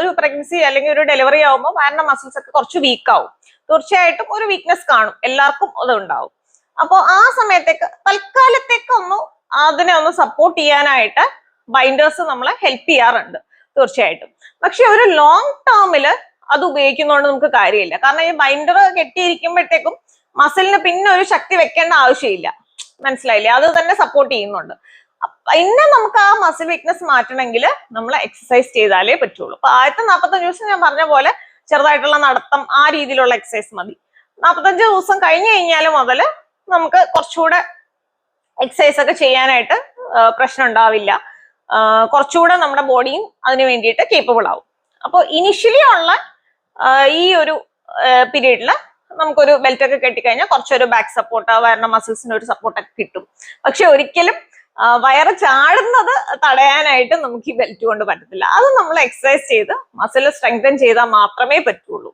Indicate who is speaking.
Speaker 1: ഒരു പ്രഗ്നൻസി അല്ലെങ്കിൽ ഒരു ഡെലിവറി ആവുമ്പോൾ വയറിന്റെ മസിൽസ് ഒക്കെ കുറച്ച് വീക്ക് ആവും. തീർച്ചയായിട്ടും ഒരു വീക്ക്നെസ് കാണും. എല്ലാവർക്കും അത് ഉണ്ടാവും. അപ്പോൾ ആ സമയത്തേക്ക് തൽക്കാലത്തേക്ക് ഒന്ന് അതിനെ ഒന്ന് സപ്പോർട്ട് ചെയ്യാനായിട്ട് ബൈൻഡേഴ്സ് നമ്മളെ ഹെൽപ്പ് ചെയ്യാറുണ്ട്. തീർച്ചയായിട്ടും. പക്ഷെ ഒരു ലോങ് ടേമിൽ അത് ഉപയോഗിക്കുന്നതുകൊണ്ട് നമുക്ക് കാര്യമില്ല. കാരണം ഈ ബൈൻഡർ കെട്ടിയിരിക്കുമ്പോഴത്തേക്കും മസിലിന് പിന്നെ ഒരു ശക്തി വെക്കേണ്ട ആവശ്യമില്ല. മനസ്സിലായില്ലേ? അത് തന്നെ സപ്പോർട്ട് ചെയ്യുന്നുണ്ട്. പിന്നെ നമുക്ക് ആ മസിൽ വീക്ക്നെസ് മാറ്റണമെങ്കിൽ നമ്മൾ എക്സസൈസ് ചെയ്താലേ പറ്റുള്ളൂ. അപ്പൊ ആദ്യത്തെ നാൽപ്പത്തഞ്ച് ദിവസം ഞാൻ പറഞ്ഞ പോലെ ചെറുതായിട്ടുള്ള നടത്തം ആ രീതിയിലുള്ള എക്സസൈസ് മതി. നാൽപ്പത്തഞ്ച് ദിവസം കഴിഞ്ഞു കഴിഞ്ഞാൽ മുതൽ നമുക്ക് കുറച്ചുകൂടെ എക്സസൈസ് ഒക്കെ ചെയ്യാനായിട്ട് പ്രശ്നം ഉണ്ടാവില്ല. കുറച്ചുകൂടെ നമ്മുടെ ബോഡിയും അതിന് വേണ്ടിയിട്ട് കേപ്പബിൾ ആവും. അപ്പോൾ ഇനിഷ്യലി ഉള്ള ഈ ഒരു പീരീഡിൽ നമുക്കൊരു ബെൽറ്റ് ഒക്കെ കെട്ടിക്കഴിഞ്ഞാൽ കുറച്ചൊരു ബാക്ക് സപ്പോർട്ട് വരണ മസിൽസിന് ഒരു സപ്പോർട്ടൊക്കെ കിട്ടും. പക്ഷെ ഒരിക്കലും വയറ് ചാടുന്നത് തടയാനായിട്ട് നമുക്ക് ഈ ബെൽറ്റ് കൊണ്ട് പറ്റത്തില്ല. അത് നമ്മൾ എക്സസൈസ് ചെയ്ത് മസിൽ സ്ട്രെങ്തൻ ചെയ്താൽ മാത്രമേ പറ്റുള്ളൂ.